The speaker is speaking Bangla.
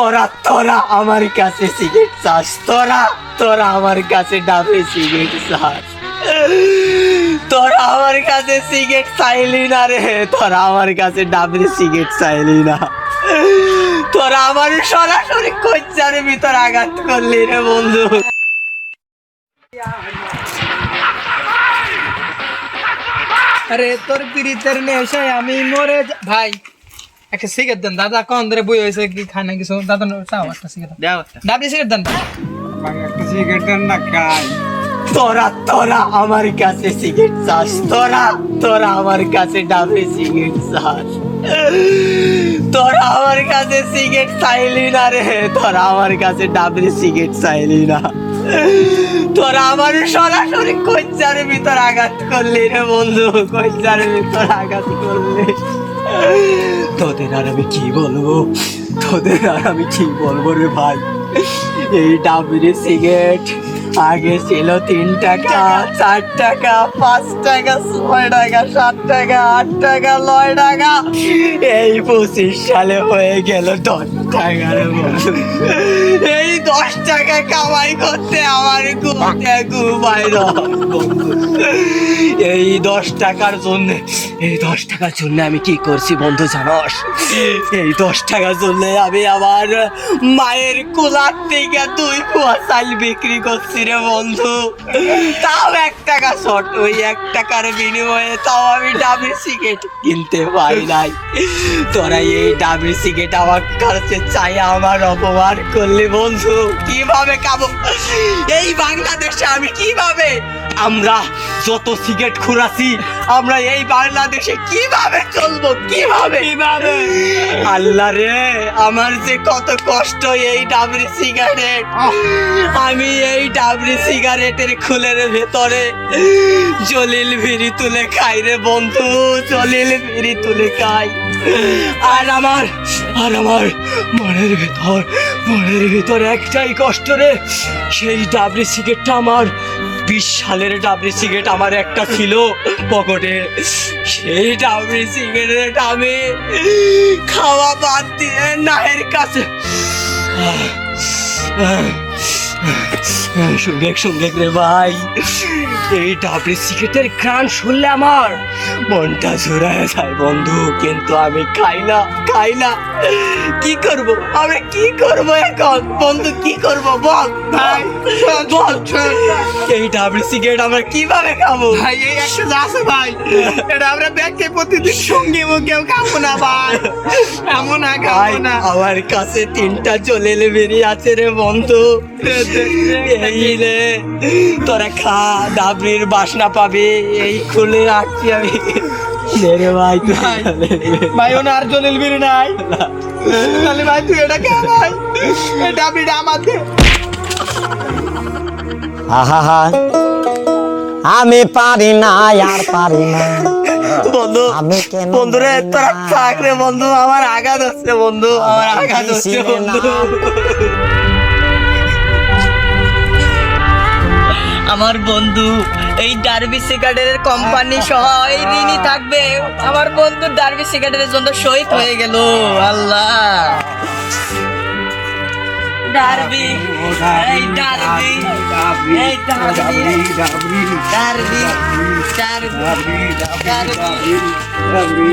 তোরা তোরা আমার কাছে সিগারেট চাস, তোরা তোরা আমার কাছে ডাবে সিগারেট চাস। তোরা আমার কাছে সিগারেট চাইলি না রে, তোরা আমার কাছে ডাবের সিগারেট চাইলি না। তোরা আমার সরাসরি কচ্চার ভিতর আঘাত করলি রে বন্ধু। আরে, তোর পিরিতের নেশায় আমি মরে ভাই একটা সিগারেট দেন। দাদা কন ধরে বই হয়েছে কি খানা কিছু? দাদা চাও একটা সিগারেট। ডাবলি সিগারেট দেন। একটা সিগারেট না খাই। তোরা তোরা আমার কাছে সিগারেট চাস। তোরা তোরা আমার কাছে ডাবে সিগারেট চাস। তোরা আমার কাছে সিগারেট চাইলি না রে। তোরা আমার কাছে ডাবের সিগারেট চাইলি না। তোরা আমার সরাসরি কচ্চার ভিতর আঘাত করলি রে বন্ধু কচ্চার ভিতর আঘাত করলি। তোদের আর আমি কি বলব? তোদের আর আমি কি বলব রে ভাই? এই ডাবের সিগারেট আগে ছিল তিন টাকা, চার টাকা, পাঁচ টাকা, ছয় টাকা, সাত টাকা, আট টাকা, নয় টাকা। এই পঁচিশ সালে হয়ে গেল দশ টাকা রে বন্ধু এই দশ টাকা কামাই করতে আমার বন্ধু এই দশ টাকার জন্য, এই দশ টাকার জন্য আমি কি করছি বন্ধু জানস? এই দশ টাকার জন্য আমি আমার মায়ের কোলার থেকে দুই পোয়া চাল বিক্রি করছি। রে বন্ধু। তাও এক টাকা শর্ট ওই এক টাকার বিনিময়ে তাও আমি ডাবি সিগারেট কিনতে পারি নাই। তোরা এই ডাবি সিগারেট আমার কাছে চাই, আমার অপমান করলে বন্ধু। কীভাবে খাব? এই বাংলাদেশে আমি কীভাবে আমরা যত সিগারেট খুরাছি আমরা এই বাংলাদেশে কীভাবে চলবো? কীভাবে? কীভাবে? আল্লাহ রে আমার যে কত কষ্ট এই ডাবরি সিগারেট। আমি এই ডাবরি সিগারেটের খুলের ভেতরে জলিল ভিড়ি তুলে খাই রে বন্ধু জলিল ভিড়ি তুলে খাই। আর আমার আর আমার মনের ভেতর মনের ভেতর একটাই কষ্ট রে সেই ডাবরি সিগারেটটা আমার বিশ সালের ডাবরি সিগারেট আমার একটা ছিল পকেটে। সেই ডাবরি সিগারেট আমি খাওয়া বাদ দিয়ে নায়ের কাছে সঙ্গে সঙ্গে রে ভাই এই ডাবরি সিগারেটের ঘ্রাণ শুনলে আমার মনটা জোড়ায় যায়। বন্ধু কিন্তু আমি খাই না খাই না। কি করব? আমি কি করব এখন? বন্ধু কি করব? বল ভাই বল। এই ডাবরি সিগারেট আমরা কীভাবে খাব? ভাই এই একটা আছে ভাই। এটা আমরা ব্যাগকে প্রতিদিন সঙ্গে মুখেও খাব না ভাই। এমন না খাব না। আমার কাছে তিনটা চলে বেরিয়ে আছে রে বন্ধু। এই রে তোরা খা ডাবরির বাসনা পাবে এই খুলে রাখছি আমি। ভাই ভাই। ওনার জলিল নাই। তাহলে ভাই তুই এটা খা ভাই। আহা আমি পারি না আর পারি না। বন্ধু বন্ধুরে তোরা থাক রে বন্ধু আমার আঘাত হচ্ছে বন্ধু আমার আঘাত হচ্ছে বন্ধু। আমার বন্ধু এই ডার্বি সিগারেটের কোম্পানি সহ এই ঋণই থাকবে আমার বন্ধু ডার্বি সিগারেটের জন্য শহীদ হয়ে গেল আল্লাহ ডার্বি এই ডার্বি এই derby derby derby derby derby